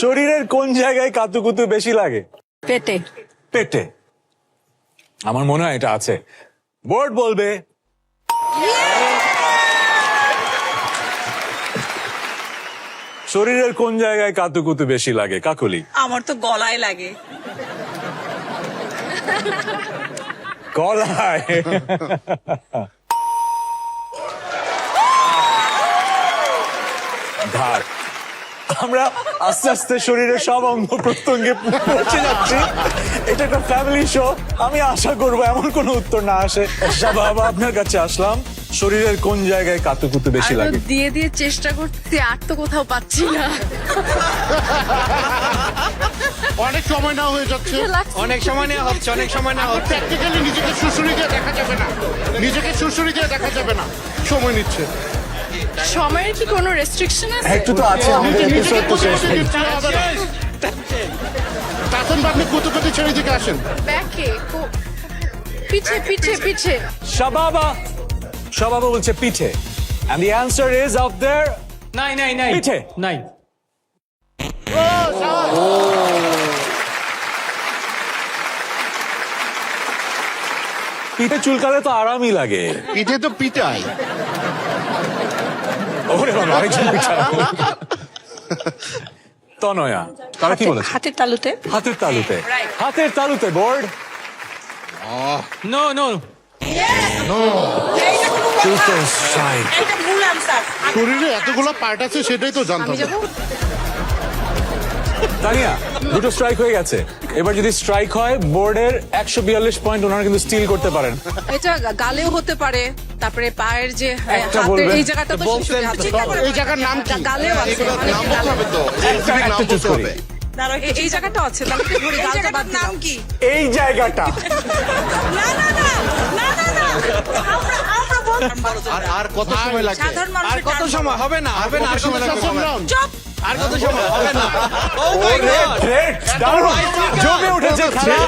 শরীরের কোন জায়গায় কাতুকুতু বেশি লাগে? পেটে। পেটে। আমার মনে হয় এটা আছে। বোর্ড বলবে। শরীরের কোন জায়গায় কাতুকুতু বেশি লাগে? কাকুলি? আমার তো গলায় লাগে। গলায়। ঘাড় আমরা আস্তে আস্তে শরীরের সব অঙ্গ প্রত্যঙ্গে পৌঁছে যাচ্ছি। এটা একটা ফ্যামিলি শো আমি আশা করব এমন কোনো উত্তর না আসে। বাবা আপনার কাছে আসলাম। শরীরের কোন জায়গায় কাতুকুতু বেশি লাগে? দিয়ে দিয়ে চেষ্টা করতে আর তো কোথাও পাচ্ছি না। অনেক সময় না হয়ে যাচ্ছে। অনেক সময় নেওয়া হচ্ছে অনেক সময় নেওয়া হচ্ছে। প্র্যাকটিক্যালি নিজেকে শুশুরি দেখা যাবে না। নিজেকে শুশুরি দেখা যাবে না। সময় নিচ্ছে। সময়ের কি কোনো রেস্ট্রিকশন আছে? একটু তো আছে আমাদের এপিসোড তো শেষ নেই। তখন আপনি কুতুকুতি ছেড়ে দিকে আসেন? ব্যাকে পিছে পিছে পিছে শাবাবা। শাবাবা বলছে পিঠে। And the answer is out there নাই নাই নাই। পিঠে। নাই। পিঠে চুলকালে তো আরামই লাগে। পিঠে তো পিটাই ওরে আরেকজন। তনয়া তারা কি বলেছে? হাতের তালুতে। হাতের তালুতে। হাতের তালুতে বোর্ড। নো নো শরীরে এতগুলো পার্ট আছে সেটাই তো জানতে আমি হবে যাব? তানিয়া দুটো স্ট্রাইক হয়ে গেছে। এবার যদি স্ট্রাইক হয় বোর্ডের একশো বিয়াল্লিশ পয়েন্ট ওনারা কিন্তু স্টিল করতে পারেন। এটা গালেও হতে পারে তারপরে পায়ের যে হাতের এই জায়গাটা তো এই জায়গার নাম গালেও আছে একটা চুজ এই জায়গাটাও আছে তাহলে তো ধরি গালটা বাদ নাম কি? এই জায়গাটা। না না না না না না। আমরা আমরা বল আর কত সময় লাগে সাধারণ আর কত সময়? হবে না হবে না আর সময়। চুপ আর কত সময় হবে না। ও মাই গড জমে উঠেছে খেলা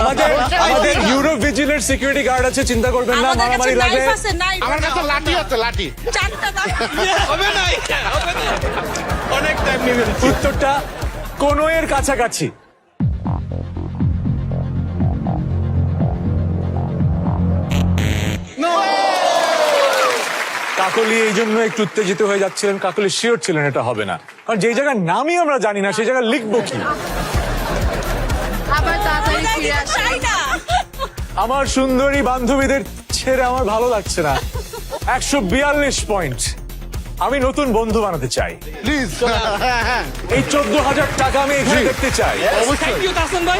আমাদের আমাদের ইউরো ভিজিলের সিকিউরিটি গার্ড আছে চিন্তা করবেন না মারামারি লাগে আমার কাছে লাঠি আছে লাঠি। চারটা হবে না হবে না। অনেক টাইম নিবে উত্তরটা কোন এর কাছাকাছি কাকলি এই জন্য একটু উত্তেজিত হয়ে যাচ্ছিলেন। কাকলি শিওর ছিলেন এটা হবে না। কারণ যে জায়গার নামই আমরা জানি না সেই জায়গায় লিখব কি? আবার তাড়াতাড়ি ফিরে আসি। আমার সুন্দরী বান্ধবীদের ছেড়ে আমার ভালো লাগছে না। একশো বিয়াল্লিশ পয়েন্ট। আমি নতুন বন্ধু বানাতে চাই। প্লিজ হ্যাঁ হ্যাঁ এই চোদ্দ হাজার টাকা আমি এখানে দেখতে চাই। থ্যাংক ইউ তাসন ভাই।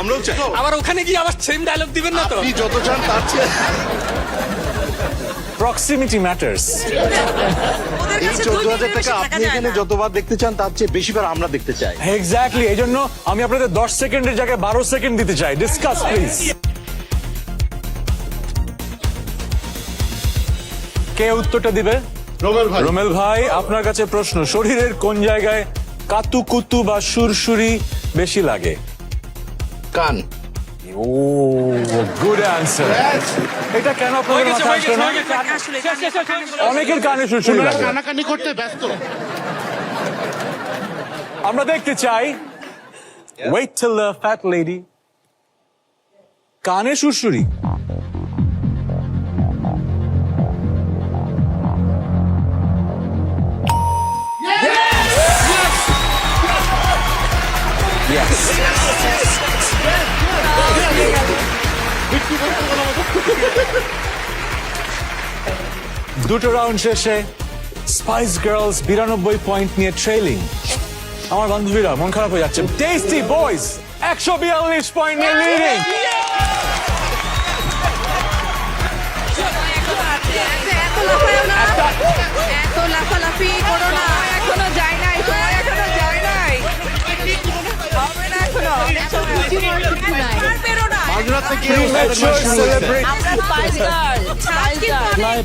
আমরাও চাই। আবার ওখানে গিয়ে আবার সেম ডায়লগ দিবেন না তো? আপনি যত চান তার চেয়ে প্রক্সিমিটি ম্যাটার্স এই চোদ্দ হাজার টাকা আপনি এখানে যতবার দেখতে চান তার চেয়ে বেশিবার আমরা দেখতে চাই। এক্স্যাক্টলি এই জন্য আমি আপনাদের দশ সেকেন্ডের জায়গায় বারো সেকেন্ড দিতে চাই। ডিসকাস প্লিজ কে উত্তরটা দিবে? রোমেল ভাই। রোমেল ভাই আপনার কাছে প্রশ্ন। শরীরের কোন জায়গায় কাতুকুতু বা সুরসুরি বেশি লাগে? কান। ও গুড অ্যান্সার এটা কেন আপনাদের মাথায় আসলো না। অনেকের কানে লাগে। কানাকানি করতে ব্যস্ত। আমরা দেখতে চাই wait till the fat lady কানে সুরসুরি। Yes. দুটো রাউন্ড শেষে স্পাইস গার্লস বিরানব্বই পয়েন্ট নিয়ে ট্রেলিং আমার বান্ধবীরা মন খারাপ হয়ে যাচ্ছে। টেস্টি বয়েজ একশো বিয়াল্লিশ পয়েন্ট নিয়ে লিডিং এত লাফালাফি করো না।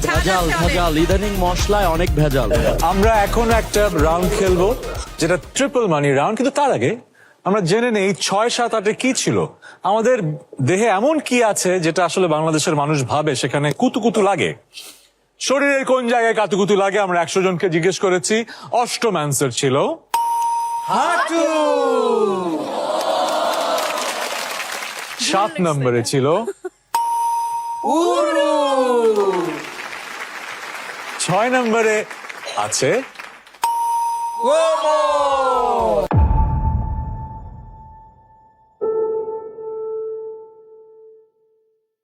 ভেজাল ভেজাল ইদানিং মশলায় অনেক ভেজাল আমরা এখন একটা রাউন্ড খেলব যেটা ট্রিপল মানি রাউন্ড কিন্তু তার আগে আমরা জেনে নেই ছয় সাত আটে কি ছিল। আমাদের দেহে এমন কি আছে যেটা আসলে বাংলাদেশের মানুষ ভাবে সেখানে কুতু কুতু লাগে। শরীরের কোন জায়গায় কাতুকুতু লাগে আমরা একশো জনকে জিজ্ঞেস করেছি। অষ্টম অ্যান্সার ছিল সাত নম্বরে ছিল ছয় নম্বরে আছে